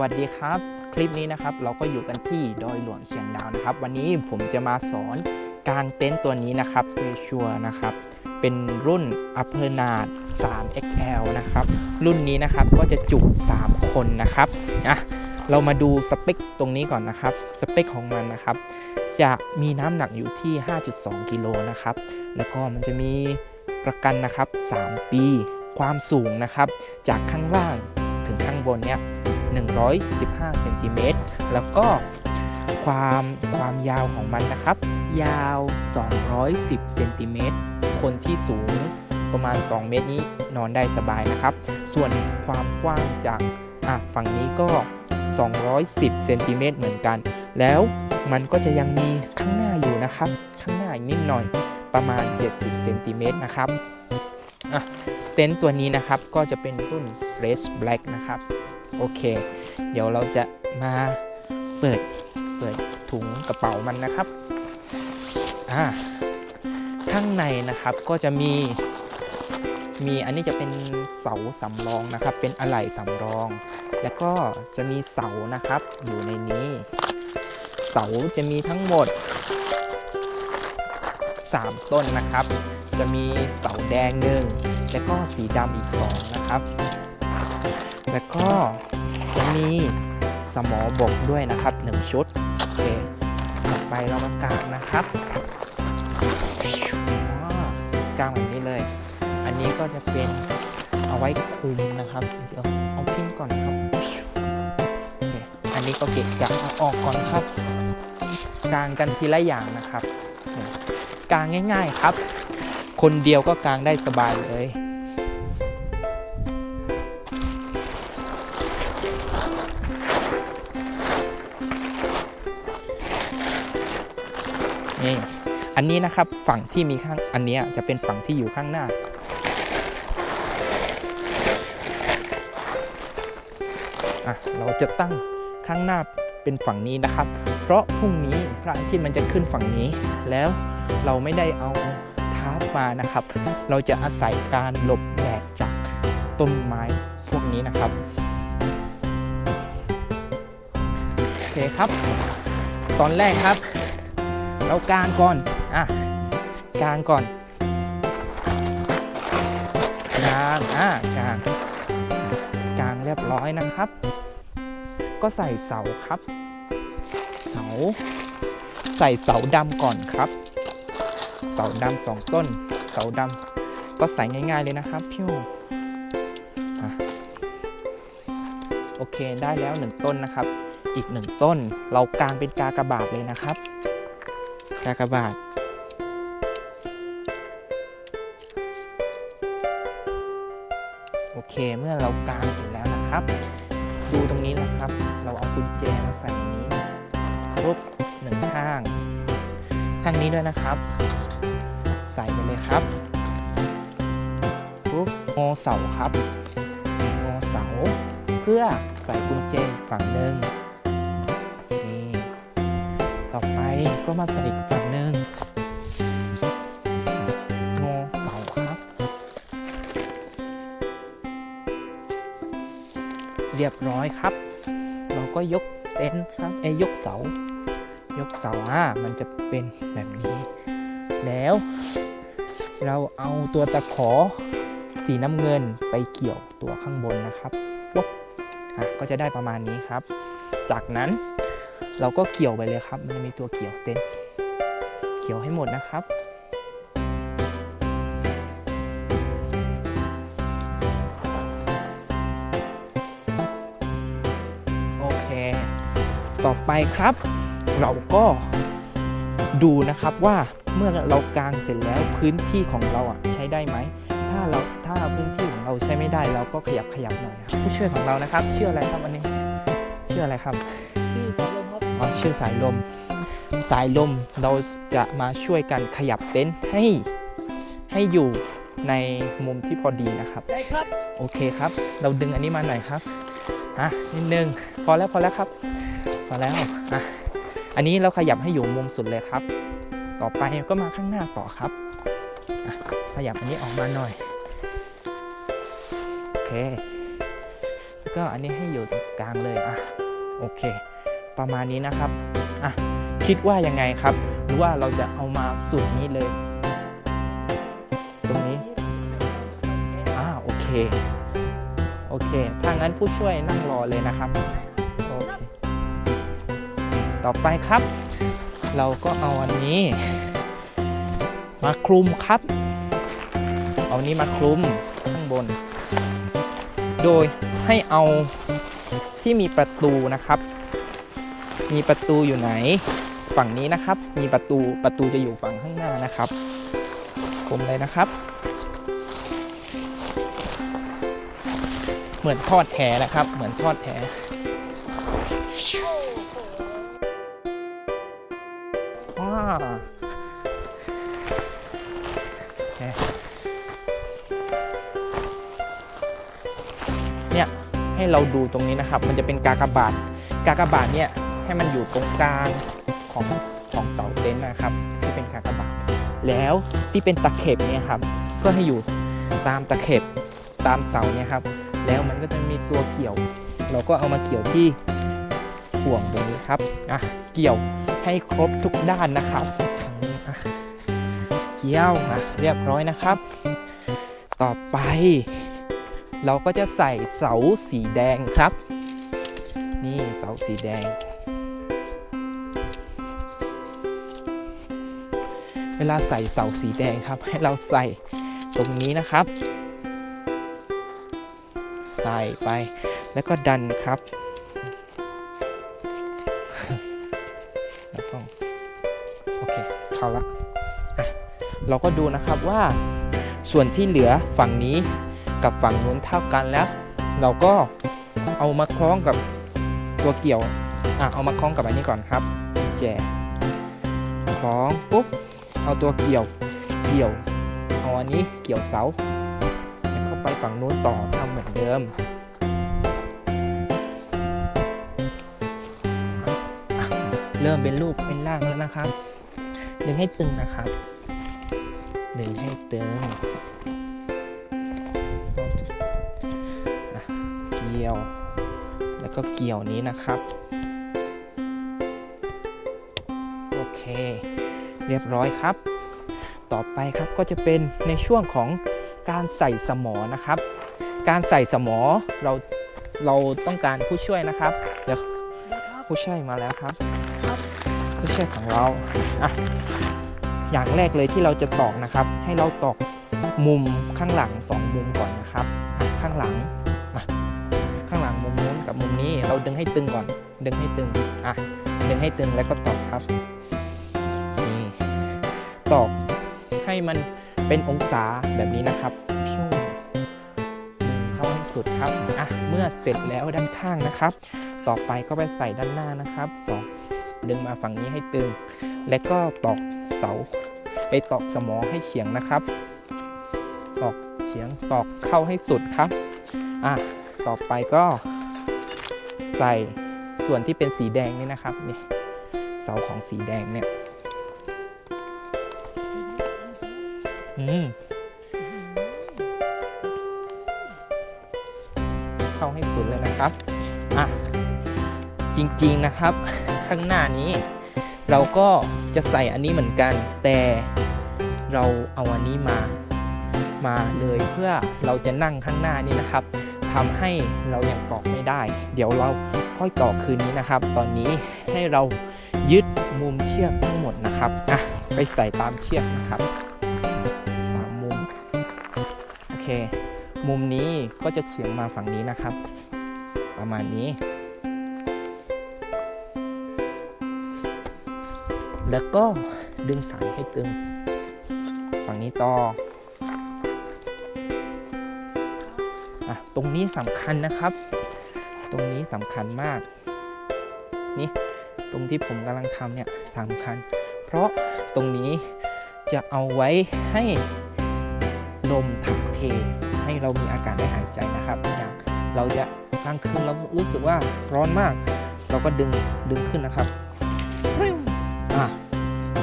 วัสดีครับ คลิปนี้นะครับเราก็อยู่กันที่ดอยหลวงเชียงดาวนะครับ วันนี้ผมจะมาสอนกางเต็นท์ตัวนี้นะครับเรชัวนะครับ เป็นรุ่น Upper n a d 3 XL นะครับ รุ่นนี้นะครับก็จะจุ3 คนนะครับอะเรามาดูสเปคตรงนี้ก่อนนะครับ สเปคของมันนะครับ จะมีน้ำหนักอยู่ที่ 5.2 กิโลนะครับ แล้วก็มันจะมีประกันนะครับ 3 ปี ความสูงนะครับ จากข้างล่างถึงข้างบนเนี่ย 115เซนติเมตรแล้วก็ความความยาวของมันนะครับ ยาว 210เซนติเมตรคนที่สูงประมาณ 2 เมตรนี้นอนได้สบายนะครับ ส่วนความกว้างจากฝั่งนี้ก็ 210เซนติเมตรเหมือนกัน แล้วมันก็จะยังมีข้างหน้าอยู่นะครับ ข้างหน้าอีกนิดหน่อยประมาณ 70เซนติเมตรนะครับเต็นท์ตัวนี้นะครับก็จะเป็นรุ่น Race Black นะครับ โอเค เดี๋ยวเราจะมาเปิดเปิดถุงกระเป๋ามันนะครับอ่าข้างในนะครับก็จะมีมีอันนี้จะเป็นเสาสำรองนะครับ เป็นอะไหล่สำรอง แล้วก็จะมีเสานะครับอยู่ในนี้ เสาจะมีทั้งหมด 3 ต้นนะครับ จะมีเสาแดงหนึ่งแล้วก็สีดำอีก 2 นะครับ แล้วก็จะมีสมอบกด้วยนะครับ 1 ชุด โอเค ต่อไปเรามากางนะครับกางแบบนี้เลย อันนี้ก็จะเป็นเอาไว้คุมนะครับ เดี๋ยวเอาทิ้งก่อนครับโอเคอันนี้ก็เก็บกางเอาออกก่อนครับ กางกันทีละอย่างนะครับ กางง่าย ๆครับ คนเดียวก็กางได้สบายเลย นี่อันนี้นะครับฝั่งที่มีข้างอันนี้จะเป็นฝั่งที่อยู่ข้างหน้า อะเราจะตั้งข้างหน้าเป็นฝั่งนี้นะครับ เพราะพรุ่งนี้พระอาทิตย์มันจะขึ้นฝั่งนี้ แล้วเราไม่ได้เอาทาร์ปมานะครับ เราจะอาศัยการหลบแดดจากต้นไม้พวกนี้นะครับโอเคครับ ตอนแรกครับ เรากางก่อน อะ กางก่อน กาง อะ กาง กางเรียบร้อยนะครับ ก็ใส่เสาครับ เสา ใส่เสาดำก่อนครับ เสาดำสองต้น เสาดำก็ใส่ง่ายๆเลยนะครับพิวอ่โอเคได้แล้วหนึ่งต้นนะครับ อีกหนึ่งต้น เรากางเป็นกากระบาทเลยนะครับ กากบาทโอเคเมื่อเรากางเสร็จแล้วนะครับ ดูตรงนี้นะครับ เราเอากุญแจมาใส่นนี้ปุ๊บหนึ่งข้างข้างนี้ด้วยนะครับ ใส่ไปเลยครับปุ๊บโมเสาครับโมเสาเพื่อใส่กุญแจฝั่งหนึ่ง ก็มาใส่อีกฝั่งหนึ่งโงเสาครับ เรียบร้อยครับ เราก็ยกเต็นท์ครับไอ้ยยกเสา ยกเสาอะมันจะเป็นแบบนี้ แล้ว เราเอาตัวตะขอสีน้ำเงินไปเกี่ยวตัวข้างบนนะครับปุ๊บอะก็จะได้ประมาณนี้ครับ จากนั้น เราก็เกี่ยวไปเลยครับ มันจะมีตัวเกี่ยวเต็นเกี่ยวให้หมดนะครับ โอเค ต่อไปครับ เราก็ดูนะครับว่าเมื่อเรากางเสร็จแล้วพื้นที่ของเราอะใช้ได้ไหม ถ้าเราถ้าพื้นที่ของเราใช้ไม่ได้เราก็ขยับขยับหน่อยครับผู้ช่วยของเรานะครับ ชื่ออะไรครับวันนี้ชื่ออะไรครับ มครับอ๋อชื่อสายลม สายลมเราจะมาช่วยกันขยับเต็นท์ให้ให้อยู่ในมุมที่พอดีนะครับได้ครับ โอเคครับ เราดึงอันนี้มาหน่อยครับอะนิดนึงพอแล้วพอแล้วครับ พอแล้วอะอันนี้เราขยับให้อยู่มุมสุดเลยครับ ต่อไปก็มาข้างหน้าต่อครับอะขยับอันนี้ออกมาหน่อย โอเคก็อันนี้ให้อยู่ตรงกลางเลยอะ โอเค ประมาณนี้นะครับอะคิดว่ายังไงครับ หรือว่าเราจะเอามาสุดนี้เลย ตรงนี้อ่าโอเคโอเคถ้างั้นผู้ช่วยนั่งรอเลยนะครับโอเคต่อไปครับ เราก็เอาอันนี้ มาคลุมครับ เอานี้มาคลุมข้างบน โดยให้เอาที่มีประตูนะครับ มีประตูอยู่ไหน ฝั่งนี้นะครับ มีประตูประตูจะอยู่ฝั่งข้างหน้านะครับคมเลยนะครับ เหมือนทอดแหนะครับ เหมือนทอดแหว้าเคเนี่ยให้เราดูตรงนี้นะครับ มันจะเป็นกากบาท กากบาทเนี่ย ให้มันอยู่ตรงกลางของของเสาเต็นท์นะครับ ที่เป็นกากบาทแล้วที่เป็นตะเข็บเนี่ยครับก็ให้อยู่ตามตะเข็บตามเสาเนี่ยครับ แล้วมันก็จะมีตัวเกี่ยว เราก็เอามาเกี่ยวที่ห่วงตรงนี้ครับอะเกี่ยวให้ครบทุกด้านนะครับนี้อะเกี่ยวอะเรียบร้อยนะครับ ต่อไปเราก็จะใส่เสาสีแดงครับ นี่เสาสีแดง เวลาใส่เสาสีแดงครับ ให้เราใส่ตรงนี้นะครับ ใส่ไปแล้วก็ดันครับแล้วก็โอเคเข้าละอะเราก็ดูนะครับว่าส่วนที่เหลือฝั่งนี้กับฝั่งนู้นเท่ากันแล้ว เราก็เอามาคล้องกับตัวเกี่ยวอะเอามาคล้องกับอันนี้ก่อนครับแจคล้องปุ๊บ เอาตัวเกี่ยว เกี่ยว เอาอันนี้เกี่ยวเสาแล้วเข้าไปฝั่งนู้นต่อทำเหมือนเดิมเริ่มเป็นรูปเป็นร่างแล้วนะครับดึงให้ตึงนะครับดึงให้ตึงเกี่ยว แล้วก็เกี่ยวนี้นะครับ โอเค เรียบร้อยครับ ต่อไปครับก็จะเป็นในช่วงของการใส่สมอนะครับ การใส่สมอเราเราต้องการผู้ช่วยนะครับเดี๋ยวผู้ช่วยมาแล้วครับ ผู้ช่วยของเราอะอย่างแรกเลยที่เราจะตอกนะครับ ให้เราตอกมุมข้างหลังสองมุมก่อนนะครับ ข้างหลังข้างหลังมุมนู้นกับมุมนี้เราดึงให้ตึงก่อน ดึงให้ตึงอะดึงให้ตึงแล้วก็ตอกครับ ตอกให้มันเป็นองศาแบบนี้นะครับพิ้วดึงเข้าให้สุดครับอะเมื่อเสร็จแล้วด้านข้างนะครับ ต่อไปก็ไปใส่ด้านหน้านะครับสองดึงมาฝั่งนี้ให้ตึง และก็ตอกเสาไปตอกสมอให้เฉียงนะครับ ตอกเฉียงตอกเข้าให้สุดครับอะต่อไปก็ใส่ส่วนที่เป็นสีแดงนี่นะครับนี่เสาของสีแดงเนี่ย เข้าให้สุดเลยนะครับ อะ จริงๆนะครับ ข้างหน้านี้ เราก็จะใส่อันนี้เหมือนกัน แต่เราเอาอันนี้มา มาเลยเพื่อเราจะนั่งข้างหน้านี้นะครับทำให้เรายังตอกไม่ได้ เดี๋ยวเราค่อยต่อคืนนี้นะครับ ตอนนี้ให้เรายึดมุมเชือกทั้งหมดนะครับอะไปใส่ตามเชือกนะครับ เค มุมนี้ก็จะเฉียงมาฝั่งนี้นะครับ ประมาณนี้ แล้วก็ดึงสายให้ตึง ฝั่งนี้ต่ออตรงนี้สำคัญนะครับ ตรงนี้สำคัญมาก นี่ตรงที่ผมกำลังทำเนี่ยสำคัญ เพราะตรงนี้จะเอาไว้ให้ ลมถ่ายเทให้เรามีอากาศได้หายใจนะครับอย่างเราจะกลางคืนเรารู้สึกว่าร้อนมาก เราก็ดึงดึงขึ้นนะครับอะ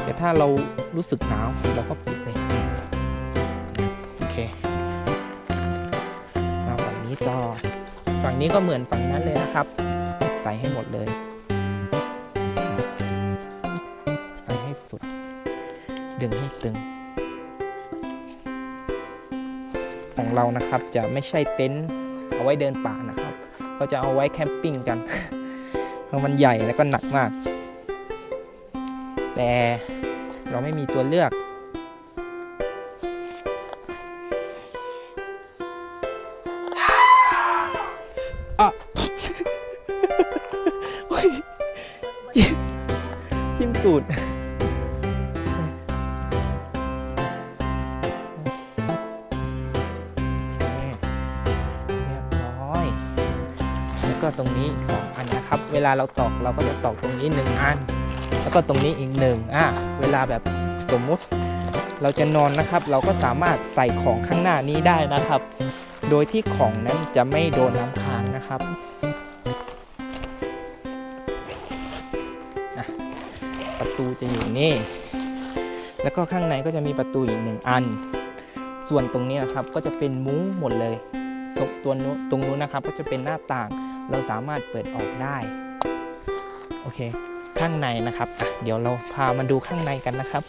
แต่ถ้าเรารู้สึกหนาวเราก็ปิดเลยโอเคมาฝั่งนี้ต่อฝั่งนี้ก็เหมือนฝั่งนั้นเลยนะครับ ใส่ให้หมดเลยใส่ให้สุด ดึงให้ตึง ของเรานะครับ จะไม่ใช่เต็นท์เอาไว้เดินป่านะครับเขาจะเอาไว้แคมปิ้งกันเพราะมันใหญ่แล้วก็หนักมาก แต่เราไม่มีตัวเลือก อะจิ้มจิ้มตูด เวลาเราตอกเราก็จะตอกตรงนี้ 1 อัน แล้วก็ตรงนี้อีกหนึ่งอะเวลาแบบสมมุติเราจะนอนนะครับ เราก็สามารถใส่ของข้างหน้านี้ได้นะครับ โดยที่ของนั้นจะไม่โดนน้ำค้างนะครับประตูจะอยู่นี่ แล้วก็ข้างในก็จะมีประตูอีกหนึ่งอัน ส่วนตรงนี้นะครับก็จะเป็นมุ้งหมดเลยศพตัวนู้นตรงนู้นนะครับ ก็จะเป็นหน้าต่าง เราสามารถเปิดออกได้โอเคข้างในนะครับเดี๋ยวเราพามาดูข้างในกันนะครับ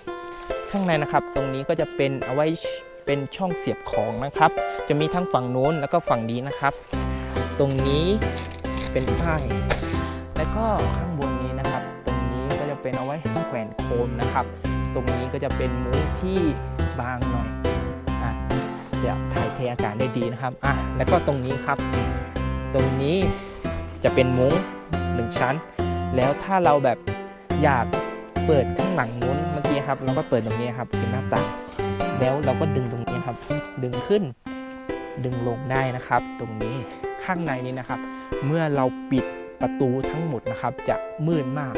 ข้างในนะครับตรงนี้ก็จะเป็นเอาไว้เป็นช่องเสียบของนะครับ จะมีทั้งฝั่งโน้นแล้วก็ฝั่งนี้นะครับ ตรงนี้เป็นป้ายแล้วก็ข้างบนนี้นะครับ ตรงนี้ก็จะเป็นเอาไว้แขวนโคมนะครับ ตรงนี้ก็จะเป็นมุ้งที่บางหน่อยอะจะถ่ายเทอากาศได้ดีนะครับอะแล้วก็ตรงนี้ครับ ตรงนี้จะเป็นมุ้งหนึ่งชั้น แล้วถ้าเราแบบอยากเปิดข้างหลังนู้นเมื่อกี้ครับ เราก็เปิดตรงนี้ครับเป็นหน้าต่างแล้วเราก็ดึงตรงนี้ครับ ดึงขึ้น ดึงลงได้นะครับ ตรงนี้ข้างในนี้นะครับ เมื่อเราปิดประตูทั้งหมดนะครับ จะมืดมาก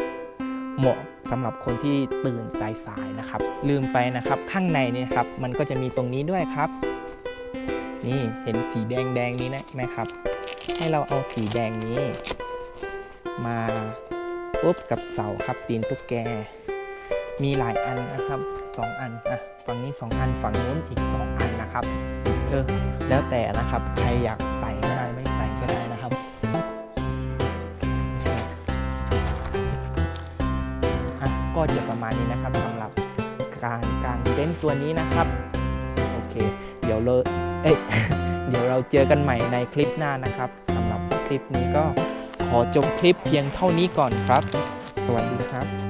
เหมาะสำหรับคนที่ตื่นสายๆนะครับ ลืมไปนะครับข้างในนี่ครับ มันก็จะมีตรงนี้ด้วยครับ นี่เห็นสีแดงๆนี้นะไหมครับ ให้เราเอาสีแดงนี้ มาปุ๊บกับเสาครับตีนตุ๊กแก มีหลายอันนะครับสองอันอะฝั่งนี้สองอันฝั่งนู้นอีกสองอันนะครับเออแล้วแต่นะครับใครอยากใส่ก็ได้ไม่ใส่ก็ได้นะครับอะก็จะประมาณนี้นะครับสำหรับการกางเต็นท์ตัวนี้นะครับ โอเค เดี๋ยวเรา เอ้ยเดี๋ยวเราเจอกันใหม่ในคลิปหน้านะครับสำหรับคลิปนี้ก็ขอจบคลิปเพียงเท่านี้ก่อนครับ สวัสดีครับ